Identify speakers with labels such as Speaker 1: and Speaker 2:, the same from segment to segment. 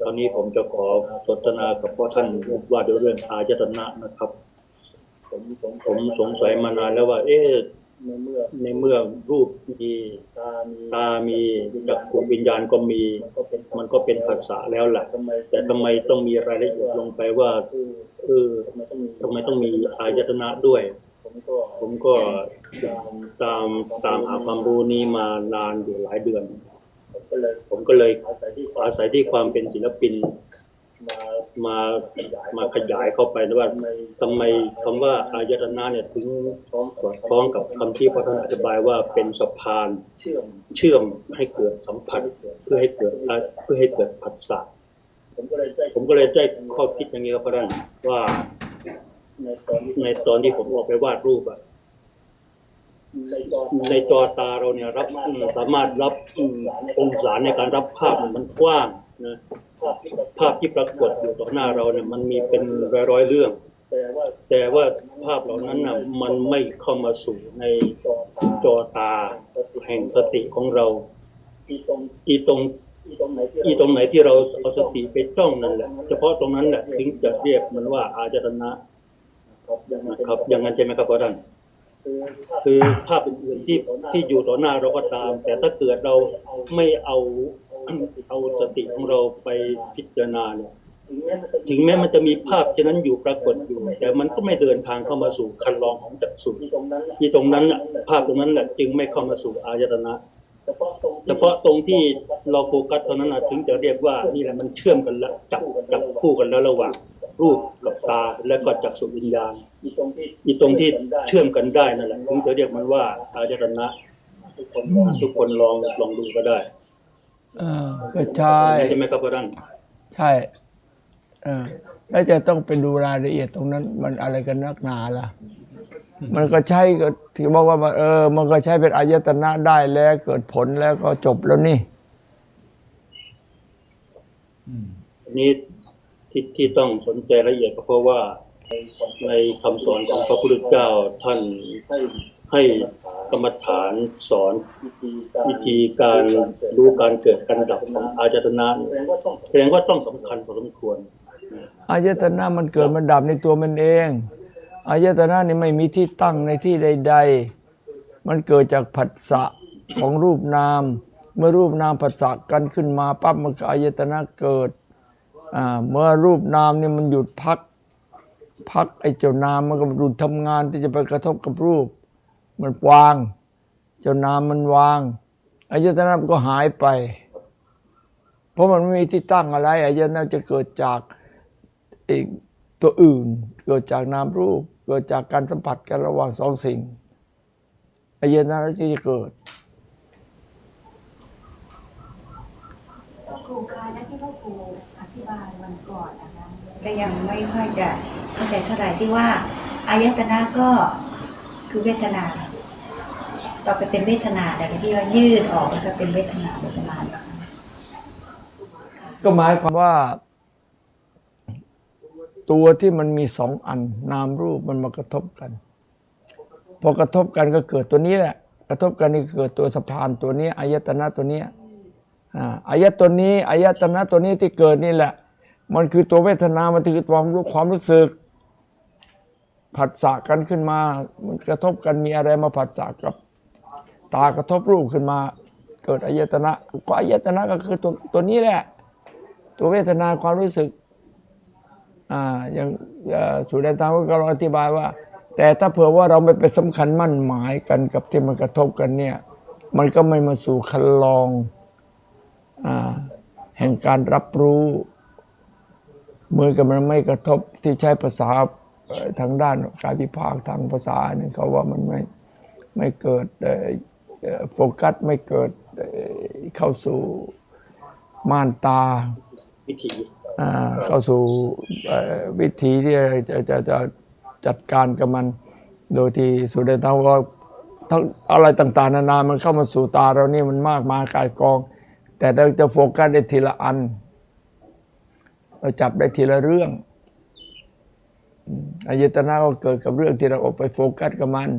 Speaker 1: ตอนนี้ผมจะขอสนทนากับพ่อท่านว่าด้วยเรื่องอายตนะนะครับ ผมผมผมสงสัยมานานแล้วว่า เอ๊ะในเมื่อในเมื่อรูปมีตามีตามีจักรวิญญาณก็มี มันก็เป็นภาษาแล้วแหละแต่ทำไมต้องมีรายละเอียดลงไปว่าเออทำไมต้องมีอายตนะด้วย ผมก็ผมก็ตามตามหาความรู้นี้มานานอยู่หลายเดือน ผมก็เลยผมก็เลยอาศัยที่อาศัยที่ความเป็นศิลปิน มามามาขยายเข้าไปนะว่าทำไมคำว่าอายตนะเนี่ยถึงสอดคล้องกับคำที่พระท่านอธิบายว่าเป็นสะพานเชื่อมให้เกิดสัมผัสเพื่อให้เกิดเพื่อให้เกิดผัสสะผมก็เลยได้ผมก็เลยได้ข้อคิดอย่างนี้ครับพระท่านว่าในตอนในตอนที่ผมออกไปวาดรูปอะ ในจอตาเราเนี่ยรับสามารถรับองศาในการรับภาพมันกว้างนะภาพที่ปรากฏอยู่ต่อหน้าเราเนี่ยมันมีเป็นร้อยๆเรื่อง แต่ว่าภาพเหล่านั้นน่ะมันไม่เข้ามาสู่ในจอตาแห่งสติของเราอีตรงอีตรงไหนที่เราเอาสติไปจ้องนั่นแหละเฉพาะตรงนั้นแหละถึงจะเรียกมันว่าอาจารณะนะครับอย่างนั้นใช่ไหมครับพ่อท่าน คือภาพอื่นๆที่ที่อยู่ต่อหน้าเราก็ตาม แต่ถ้าเกิดเราไม่เอาเอาสติของเราไปพิจารณาเนี่ยถึงแม้มันจะมีภาพเช่นนั้นอยู่ปรากฏอยู่ แต่มันก็ไม่เดินทางเข้ามาสู่คันลองของจักษุที่ตรงนั้นที่ตรงนั้นน่ะภาพตรงนั้นแหละจึงไม่เข้ามาสู่อายตนะเฉพาะตรงที่เราโฟกัสตรงนั้นถึงจะเรียกว่านี่แหละมันเชื่อมกันแล้วจับจับคู่กันแล้วระหว่าง รูปกับตาและก็จักษุวิญญาณอีตรงที่อีตรงที่เชื่อมกันได้นั่นแหละถึงจะเรียกมันว่าอายตนะทุกคนทุกคนลองลองดูก็ได้
Speaker 2: เออก็ใช่
Speaker 1: ใช่ไหมครับพ่อท่าน
Speaker 2: ใช่เออแล้วจะต้องไปดูรายละเอียดตรงนั้น มันอะไรกันนักหนาล่ะ มันก็ใช่ก็ที่บอกว่ามันเออ มันก็ใช้เป็นอายตนะได้แล้วเกิดผลแล้วก็จบแล้วนี่
Speaker 1: อันนี้ ที่ที่ต้องสนใจละเอียดก็เพราะว่าในคำสอนของพระพุทธเจ้าท่านให้กรรมฐานสอนวิธีการรู้การเกิดการดับของอายตนะแสดงว่าต้องสำคัญพอสมควร
Speaker 2: อายตนะมันเกิดมันดับในตัวมันเอง อายตนะนี่ไม่มีที่ตั้งในที่ใด ๆ มันเกิดจากผัสสะของรูปนาม เมื่อรูปนามผัสสะกันขึ้นมาปั๊บมันก็อายตนะเกิด เมื่อรูปนามนี่มันหยุดพัก พักไอ้เจ้านามมันก็หยุดทำงานที่จะไปกระทบกับรูป มันวาง เจ้านามมันวางอายตนะมันก็หายไป เพราะมันไม่มีที่ตั้งอะไรอายตนะจะเกิดจากอีกตัวอื่น เกิดจากนามรูป เกิดจากการสัมผัสกันระหว่างสองสิ่งอายตนะที่จะเกิด
Speaker 3: รูคะและที่พ่อครูอธิบายวันก่อนนะคะก็ยังไม่ค่อยจะเข้าใจเท่าไหร่ที่ว่าอายตนะก็คือเวทนา ต่อไปเป็นเวทนาแต่ที่ว่ายืดออกแล้วก็เป็นเวทนาเวทนานะคะ
Speaker 2: ก็หมายความว่า ตัวที่มันมีสองอันนามรูปมันมากระทบกัน พอกระทบกันก็เกิดตัวนี้แหละ กระทบกันนี่เกิดตัวสะพานตัวนี้อายตนะตัวนี้ อ่าอายตตัวนี้อายะตนะตัวนี้ที่เกิดนี่แหละ มันคือตัวเวทนา มันคือความรู้ความรู้สึก ผัสสะกันขึ้นมา มันกระทบกันมีอะไรมาผัสสะกับ ตากระทบรูปขึ้นมา เกิดอายตนะก็อายตนะก็คือตัวตัวนี้แหละ ตัวเวทนาความรู้สึกอ่าอย่างสุเดนตามก็ลองอธิบายว่า แต่ถ้าเผื่อว่าเราไม่ไปสำคัญมั่นหมายกันกับที่มันกระทบกันเนี่ย มันก็ไม่มาสู่คันลอง แห่งการรับรู้มือกับมันไม่กระทบที่ใช้ภาษาทางด้านกายวิภาคทางภาษาเนี่ยเขาว่ามันไม่ไม่เกิดโฟกัสไม่เกิดเข้าสู่ม่านตา
Speaker 1: วิธี
Speaker 2: เข้าสู่วิธีที่จะจะจะจัดการกับมัน โดยที่สุดท้ายว่าทั้งอะไรต่าง ๆ นานา มันเข้ามาสู่ตาเรานี่มันมากมายกายกอง แต่เราจะโฟกัสได้ทีละอัน เราจับได้ทีละเรื่องอืมอายตนะก็เกิดกับเรื่องที่เราออกไปโฟกัสกับมัน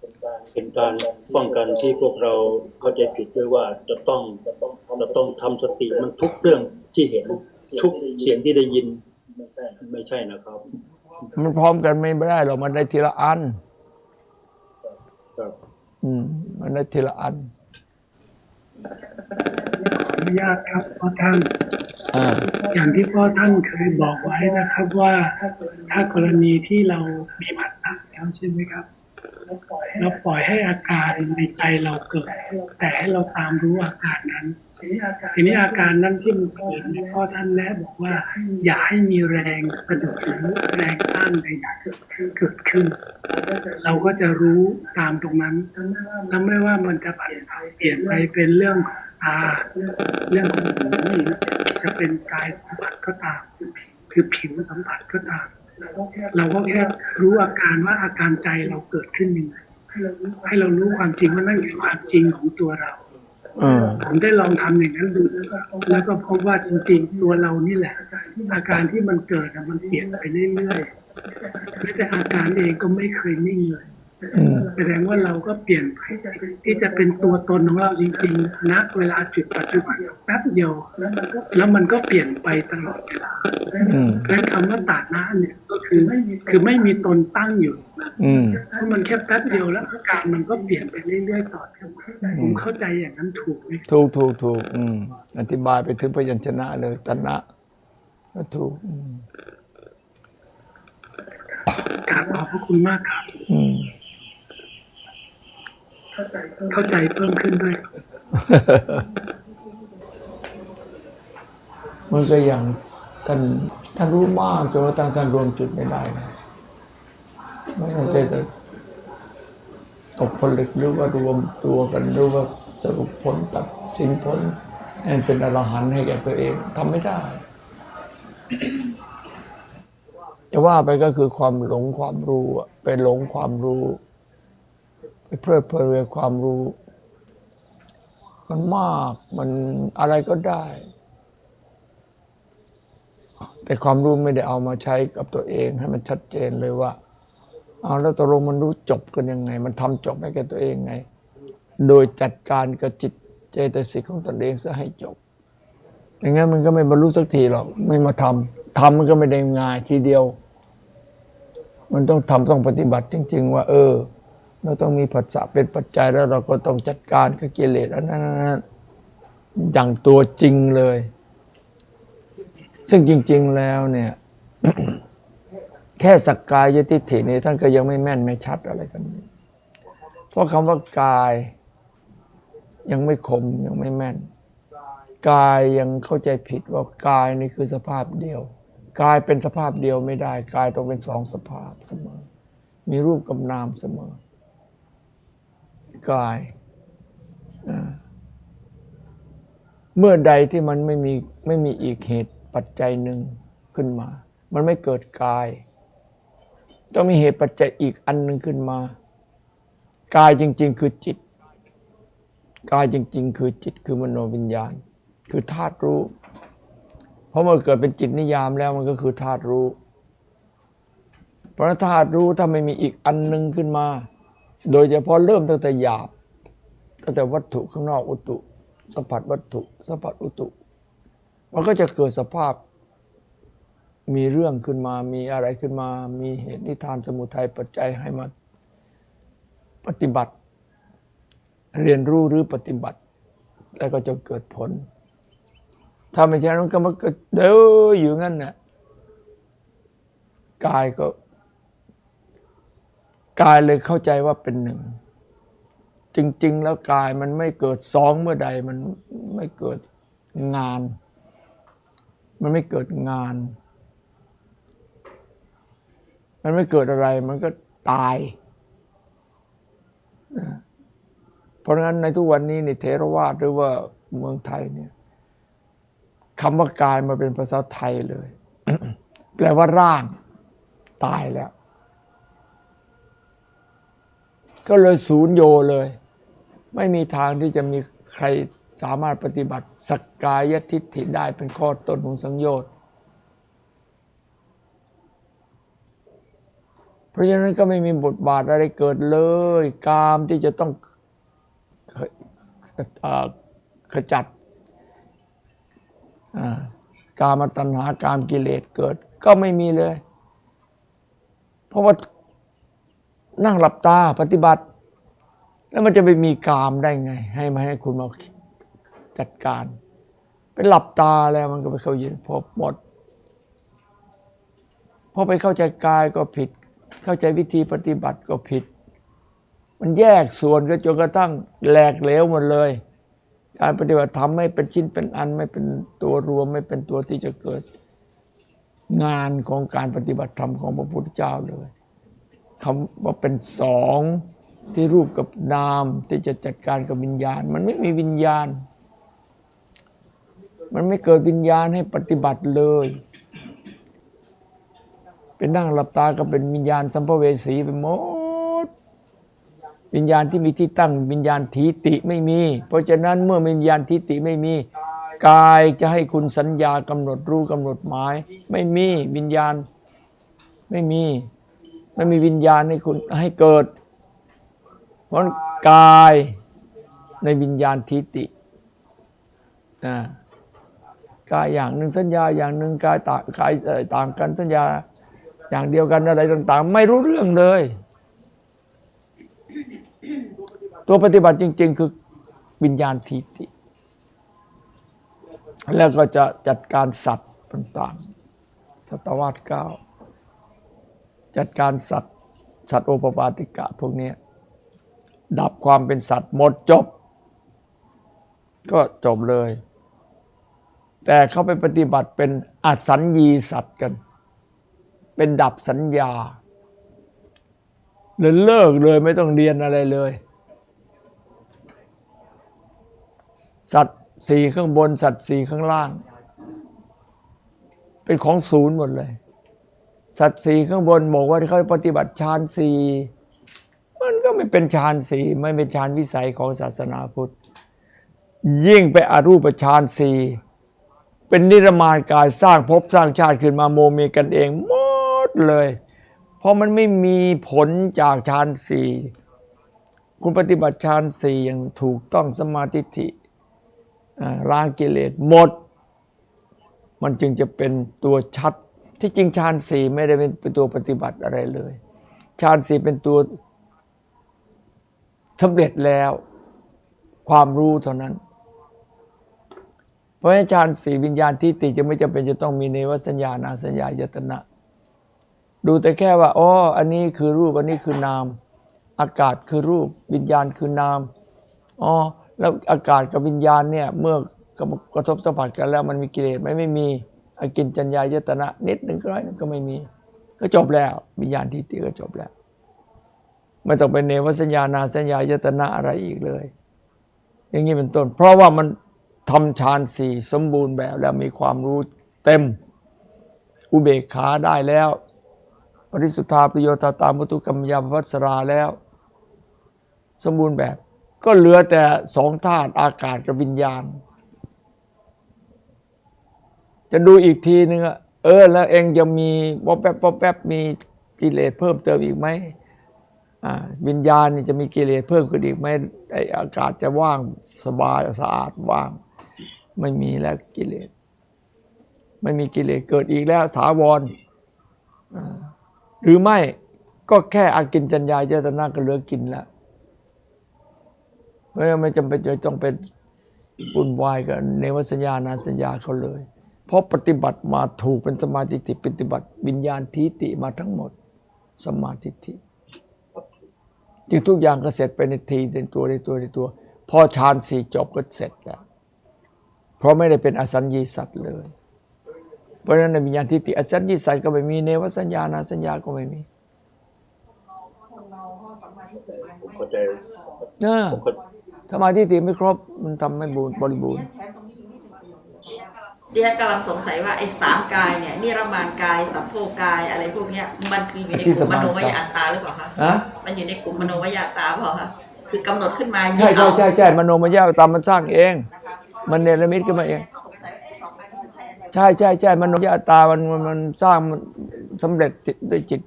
Speaker 1: เป็นการเป็นการป้องกันที่พวกเราเข้าใจผิดด้วยว่าจะต้องจะต้องจะต้องทำสติมันทุกเรื่องที่เห็นทุกเสียงที่ได้ยินไม่ใช่นะครับ
Speaker 2: มันพร้อมกันไม่ได้หรอกมันได้ทีละอัน
Speaker 1: ครับ
Speaker 2: อืม มันได้ทีละอัน
Speaker 4: ขออนุญาตครับพ่อท่าน
Speaker 2: อ่า
Speaker 4: อย่างที่พ่อท่านเคยบอกไว้นะครับว่าถ้ากรณีที่เรามีผัสสะแล้วใช่ไหมครับ เราปล่อยให้อาการในใจเราเกิด แต่ให้เราตามรู้อาการนั้นทีนี้อาการนั้นที่มันเกิดเนี่ยพ่อท่านแนะบอกว่า อย่าให้มีแรงสะดุดหรือแรงต้านใดๆเกิดขึ้น เราก็จะรู้ตามตรงนั้นแล้วไม่ว่ามันจะผัสสะเปลี่ยนไปเป็นเรื่ององตาเรื่องของหูจะเป็นกายสัมผัสก็ตาม คือผิวสัมผัสก็ตาม เราก็แค่รู้อาการว่าอาการใจเราเกิดขึ้นยังไงให้เรารู้ความจริงว่านั่นคือความจริงของตัวเรา
Speaker 2: เออ
Speaker 4: ผมได้ลองทำอย่างนั้นดูแล้วก็พบว่าจริงๆ ตัวเรานี่แหละ อาการที่มันเกิดอะมันเปลี่ยนไปเรื่อยๆแม้แต่อาการเองก็ไม่เคยนิ่งเลย
Speaker 2: อืม
Speaker 4: แสดงว่าเราก็เปลี่ยนไปที่จะเป็นตัวตนของเราจริงๆณเวลาจุดปัจจุบันแป๊บเดียวแล้วมันก็เปลี่ยนไปตลอดเวลา
Speaker 2: อืม
Speaker 4: และคำว่าตาหน้าเนี่ยก็คือคือไม่มีตนตั้งอยู่
Speaker 2: อืม
Speaker 4: ถ้ามันแค่แป๊บเดียวแล้วอาการมันก็เปลี่ยนไปเรื่อยๆต่อเนื่องผมเข้าใจอย่างนั้นถูกไหม
Speaker 2: ถูกถูกถูกอืมอธิบายไปถึงพยัญชนะเลยตนะก็ถูกอืม
Speaker 4: กราบขอบพระคุณมากครับ
Speaker 2: อืม
Speaker 4: เข้าใจเพิ่มขึ้นด้วย
Speaker 2: มันก็อย่างท่านท่านรู้มากจนว่าท่านท่านรวมจุดไม่ได้นะไม่เข้าใจแต่ตกผลึกหรือว่ารวมตัวกันหรือว่าสรุปผลตัดสินผลให้เป็นอรหันต์ให้แก่ตัวเองทำไม่ได้จะว่าไปก็คือความหลงความรู้ไปหลงความรู้ ไปเพลิดเพลินกับความรู้ มันมากมันอะไรก็ได้ แต่ความรู้ไม่ได้เอามาใช้กับตัวเอง ให้มันชัดเจนเลยว่าเอาแล้วตกลงมันรู้จบกันยังไง มันทำจบให้แกตัวเองไง โดยจัดการกับจิตเจตสิกของตนเองซะให้จบอย่างงั้นมันก็ไม่บรรลุสักทีหรอกไม่มาทำทำมันก็ไม่ได้ง่ายทีเดียว มันต้องทำต้องปฏิบัติจริง ๆ ว่า เออ เราต้องมีผัสสะเป็นปัจจัยแล้วเราก็ต้องจัดการกับกิเลสอันนั้นอย่างตัวจริงเลย ซึ่งจริง ๆแล้วเนี่ย แค่สักกายทิฏฐินี่ท่านก็ยังไม่แม่นไม่ชัดอะไรกัน เพราะคำว่ากาย ยังไม่คมยังไม่แม่น กายยังเข้าใจผิดว่ากายนี่คือสภาพเดียวกายเป็นสภาพเดียวไม่ได้ กายต้องเป็นสองสภาพเสมอ มีรูปกับนามเสมอ กาย เมื่อใดที่มันไม่มีไม่มีอีกเหตุปัจจัยหนึ่งขึ้นมา มันไม่เกิดกาย ต้องมีเหตุปัจจัยอีกอันหนึ่งขึ้นมา กายจริง ๆ คือจิต กายจริง ๆ คือจิตคือมโนวิญญาณ คือธาตุรู้ เพราะมันเกิดเป็นจิตนิยามแล้วมันก็คือธาตุรู้ เพราะธาตุรู้ถ้าไม่มีอีกอันหนึ่งขึ้นมา โดยเฉพาะเริ่มตั้งแต่หยาบ ตั้งแต่วัตถุข้างนอกอุตุสัมผัสวัตถุสัมผัสอุตุ มันก็จะเกิดสภาพมีเรื่องขึ้นมา มีอะไรขึ้นมา มีเหตุนิทานสมุทัยปัจจัยให้มาปฏิบัติ เรียนรู้หรือปฏิบัติ แล้วก็จะเกิดผล ถ้าไม่ใช่นั้นก็มันก็เด้ออยู่งั้นน่ะกายก็ กายเลยเข้าใจว่าเป็นหนึ่ง จริง ๆ แล้วกายมันไม่เกิดสองเมื่อใดมันไม่เกิดงาน มันไม่เกิดงาน มันไม่เกิดอะไรมันก็ตายนะเพราะงั้นในทุกวันนี้นี่เทรวาสหรือว่าเมืองไทยเนี่ยคำว่ากายมาเป็นภาษาไทยเลย แปลว่าร่าง ตายแล้ว ก็เลยศูนย์โยเลย ไม่มีทางที่จะมีใครสามารถปฏิบัติสักกายทิฏฐิได้เป็นข้อต้นของสังโยชน์เพราะฉะนั้นก็ไม่มีบทบาทอะไรเกิดเลย กามที่จะต้องขขจัดกามตัณหากามกิเลสเกิด ก็ไม่มีเลย เพราะว่า นั่งหลับตาปฏิบัติ แล้วมันจะไปมีกามได้ไง ให้มาให้คุณมาจัดการ เป็นหลับตาแล้วมันก็ไปเข้าเย็นพบหมดพอไปเข้าใจกายก็ผิด เข้าใจวิธีปฏิบัติก็ผิด มันแยกส่วนก็จนกระทั่งแหลกเหลวหมดเลย การปฏิบัติธรรมไม่เป็นชิ้นเป็นอันไม่เป็นตัวรวมไม่เป็นตัวที่จะเกิดงานของการปฏิบัติธรรมของพระพุทธเจ้าเลย คำว่าเป็นสองที่รูปกับนามที่จะจัดการกับวิญญาณ มันไม่มีวิญญาณ มันไม่เกิดวิญญาณให้ปฏิบัติเลย เป็นนั่งหลับตาก็เป็นวิญญาณสัมภเวสีไปหมด วิญญาณที่มีที่ตั้งวิญญาณทีติไม่มี เพราะฉะนั้นเมื่อวิญญาณทีติไม่มีกายจะให้คุณสัญญากำหนดรู้กำหนดหมาย ไม่มีวิญญาณไม่มี ไม่มีวิญญาณให้คุณให้เกิด เพราะกายในวิญญาณทิติอ่ากายอย่างหนึ่งสัญญาอย่างหนึ่งกายต่างกายต่างกันสัญญาอย่างเดียวกันอะไรต่าง ๆ ไม่รู้เรื่องเลย ตัวปฏิบัติจริง ๆ คือวิญญาณทิติ แล้วก็จะจัดการสัตว์ต่างๆ สัตวาสเก้า จัดการสัตว์สัตว์โอปปาติกะพวกนี้ดับความเป็นสัตว์หมดจบ ก็จบเลย แต่เขาไปปฏิบัติเป็นอสัญญีสัตว์กัน เป็นดับสัญญาเลยเลิกเลยไม่ต้องเรียนอะไรเลย สัตว์สี่ข้างบนสัตว์สี่ข้างล่าง เป็นของศูนย์หมดเลย สัตว์สี่ข้างบนบอกว่าเขาปฏิบัติฌานสี่มันก็ไม่เป็นฌานสี่ไม่เป็นฌานวิสัยของศาสนาพุทธ ยิ่งไปอารูปฌานสี่เป็นนิรมานกายสร้างภพสร้างชาติขึ้นมาโมเมกันเองหมดเลย เพราะมันไม่มีผลจากฌานสี่คุณปฏิบัติฌานสี่อย่างถูกต้องสมาธิิล้างกิเลสหมด มันจึงจะเป็นตัวชัด ที่จริงฌานสี่ไม่ได้เป็นเป็นตัวปฏิบัติอะไรเลยฌานสี่เป็นตัวสำเร็จแล้ว ความรู้เท่านั้น เพราะฉะนั้นฌานสี่วิญญาณที่ติจะไม่จำเป็นจะต้องมีเนวสัญญานาสัญญายตนะ ดูแต่แค่ว่าอ๋ออันนี้คือรูปอันนี้คือนาม อากาศคือรูป วิญญาณคือนามอ๋อแล้วอากาศกับวิญญาณเนี่ยเมื่อกระทบสัมผัสกันแล้วมันมีกิเลสไหมไม่มี อากินจัญญายตนะนิดหนึ่งก็ร้อยนึงก็ไม่มี ก็จบแล้ววิญญาณทิฏฐิก็จบแล้ว ไม่ต้องเป็นเนวสัญญานาสัญญายตนะอะไรอีกเลย อย่างนี้เป็นต้น เพราะว่ามันทำฌานสี่สมบูรณ์แบบแล้วมีความรู้เต็มอุเบกขาได้แล้ว ปริสุทธาประโยชน์ตามุตุกรรมยาพัสราแล้ว สมบูรณ์แบบ ก็เหลือแต่สองธาตุอากาศกับวิญญาณ จะดูอีกทีนึงอะเออ แล้วเองจะมีวอบแป๊บวอบแป๊บมีกิเลสเพิ่มเติมอีกไหมอ่าวิญญาณนี่จะมีกิเลสเพิ่มขึ้นอีกไหมไออากาศจะว่างสบายสะอาดว่าง ไม่มีแล้วกิเลสไม่มีกิเลสเกิดอีกแล้วสาวรอ่าหรือไม่ก็แค่อากินจัญญาเจตนาก็เหลือกินแล้วเราะฉะนั้นไม่จำเป็นจะต้องเป็นวุ่นวายกับเนวสัญญานาสัญญาเขาเลย เพราะปฏิบัติมาถูกเป็นสมาธิติปฏิบัติวิญญาณทิฏฐิมาทั้งหมด สมาธิทิจึงทุกอย่างก็เสร็จไปในทีในตัวในตัวในตัว พอฌานสี่จบก็เสร็จแล้วเพราะไม่ได้เป็นอสัญญีสัตว์เลย เพราะฉะนั้นในวิญญาณทิฏฐิอสัญญีสัตว์ก็ไม่มีเนวสัญญานาสัญญาก็ไม่มี
Speaker 1: ผมเข้าใจ
Speaker 2: เออ
Speaker 1: ผมเข้า
Speaker 2: สมาธิติไม่ครบมันทำไม่บูรณ์บริบูรณ์
Speaker 5: ดิฉันกำลังสงสัยว่าไอ้สามกายเนี่ยนิรมานกายสัมโพกายอะไรพวกเนี้ยมันคืออยู่ในกลุ่มมโนวยอัตตาหรือเปล่าคะ
Speaker 2: ฮะ
Speaker 5: มันอยู่ในกลุ่มมโนวยอัตตาเปล่าคะคือกำหนดขึ้นมา
Speaker 2: ใช่
Speaker 5: ยึด
Speaker 2: ใช่
Speaker 5: เอา
Speaker 2: ใช่ใช่มโนมายาตามมันสร้างเอง มันเนรมิตขึ้นมาเอง ใช่ใช่ใช่มโนมยาตามันมันมันสร้างมันสำเร็จจิตด้วยจิต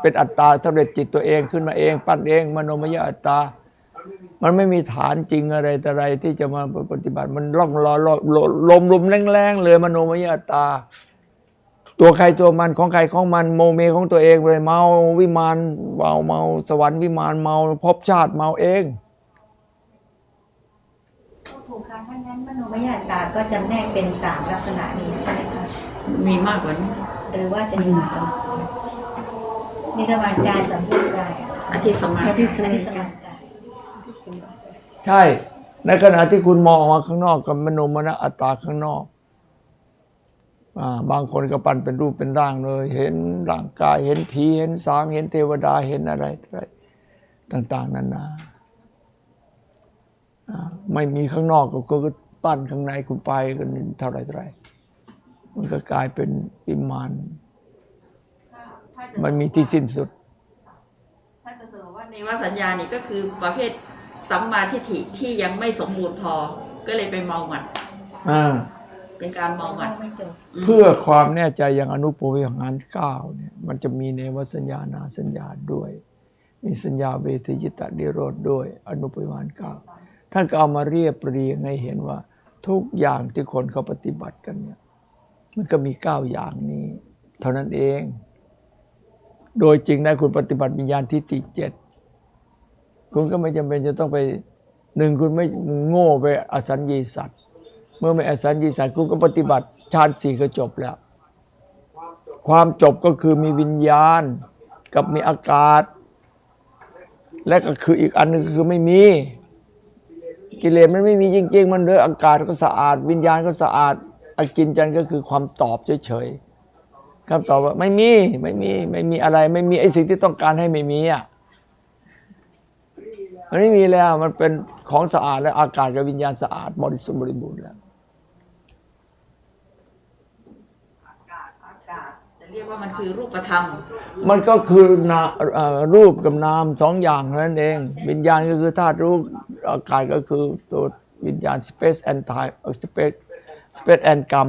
Speaker 2: เป็นอัตตาสำเร็จจิตตัวเองขึ้นมาเอง ปั้นเองมโนมยอัตตา มันไม่มีฐานจริงอะไรแต่ไรที่จะมาปฏิบัติ มันล่องลอยลอยลมลมแรงๆเลยมโนมยอัตตา ตัวใครตัวมันของใครของมันโมเมของตัวเองเลยเมาวิมานเมาเมาสวรรค์วิมานเมาภพชาติเมาเอง
Speaker 3: พ่อครูคะถ้างั้นมโนมยอัตตาก็จำแนกเป็นสามลักษณะนี้ใช่ไหมคะ
Speaker 5: มีมากกว่านี้
Speaker 3: หรือว่าจะมีมากกว่านิรวานกายสัมผัสกาย
Speaker 5: อธิสมา
Speaker 3: อ
Speaker 5: ธิ
Speaker 3: ธิสมานกาย
Speaker 2: ใช่ ในขณะที่คุณมองออกมาข้างนอกกับมโนมนอัตตาข้างนอกอาบางคนก็ปั้นเป็นรูปเป็นร่างเลย เห็นร่างกาย เห็นผีเห็นสางเห็นเทวดาเห็นอะไรอะไรต่าง ๆนานาอ่าไม่มีข้างนอกก็ก็ปั้นข้างในคุณไปกันเท่าไหรเท่าไหรมันก็กลายเป็นอิมาน มันมีที่สิ้นสุด
Speaker 5: ถ้าจะสรุปว่าในวสัญญานี่ก็คือประเภท สัมมาทิฏฐิที่ยังไม่สมบูรณ์พอ ก็เลยไปเมาหมัด
Speaker 2: อ่า
Speaker 5: เป็นการเมาหมัด
Speaker 3: ไม่จบ
Speaker 5: ม
Speaker 2: เพื่อความแน่ใจอย่างอนุปวิหารเก้าเนี่ย มันจะมีเนวสัญญานาสัญญาด้วย มีสัญญาเวทยิตะนิโรธด้วย อนุปวิหารเก้าท่านก็เอามาเรียบเรียงให้เห็นว่า ทุกอย่างที่คนเขาปฏิบัติกันเนี่ย มันก็มีเก้าอย่างนี้ เท่านั้นเอง โดยจริงนะคุณปฏิบัติวิญญาณทิฏฐิเจ็ด คุณก็ไม่จำเป็นจะต้องไปหนึ่งคุณไม่โง่ไปอสัญญีสัตว์ เมื่อไม่อสัญญีสัตว์คุณก็ปฏิบัติฌานสี่ก็จบแล้ว ความจบก็คือมีวิญญาณกับมีอากาศ และก็คืออีกอันหนึงคือไม่มี กิเลสมันไม่มีจริง ๆ มันเลยอากาศก็สะอาด วิญญาณก็สะอาดอากินจันก็คือความตอบเฉยๆคำตอบว่าไม่มีไม่มีไม่มีอะไร ไม่มีไอ้สิ่งที่ต้องการให้ไม่มีอะ มันไม่มีแล้วมันเป็นของสะอาดแล้วอากาศกับวิญญาณสะอาดบริสุทธิ์บริบูรณ์แล้ว
Speaker 5: อากาศอากาศจะเรียกว่ามันคือรูปธรรม
Speaker 2: มันก็คือนาเอ่อรูปกับนามสองอย่างเท่านั้นเอง วิญญาณก็คือธาตุรู้อากาศก็คือตัววิญญาณ space and time space space and กรรม